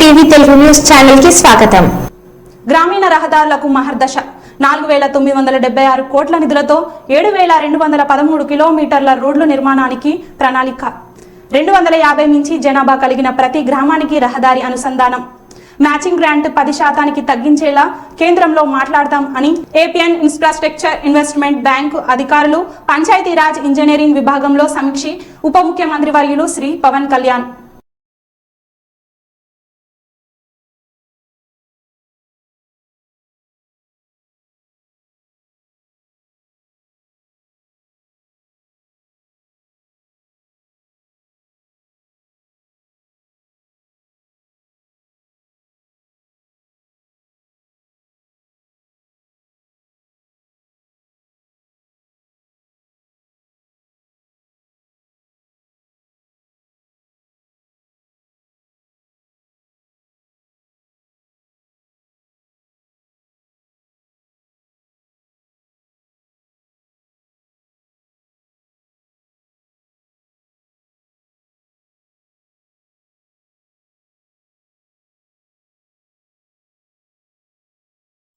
TV Telugu news స్వాగతం. గ్రామీణ రహదారులకు మహర్దశ నాలుగు వేల తొమ్మిది వందల డెబ్బై ఆరు కోట్ల నిధులతో ఏడు వేల రెండు వందల పదమూడు కిలోమీటర్ల రోడ్లు నిర్మాణానికి ప్రణాళిక. రెండు వందల యాభై మించి జనాభా కలిగిన ప్రతి గ్రామానికి రహదారి అనుసంధానం. మ్యాచింగ్ గ్రాంట్ పది శాతానికి తగ్గించేలా కేంద్రంలో మాట్లాడతాం అని ఏపీఎన్ ఇన్ఫ్రాస్ట్రక్చర్ ఇన్వెస్ట్మెంట్ బ్యాంకు అధికారులు పంచాయతీరాజ్ ఇంజనీరింగ్ విభాగంలో సమీక్షి ఉప ముఖ్యమంత్రి వర్యులు శ్రీ పవన్ కళ్యాణ్.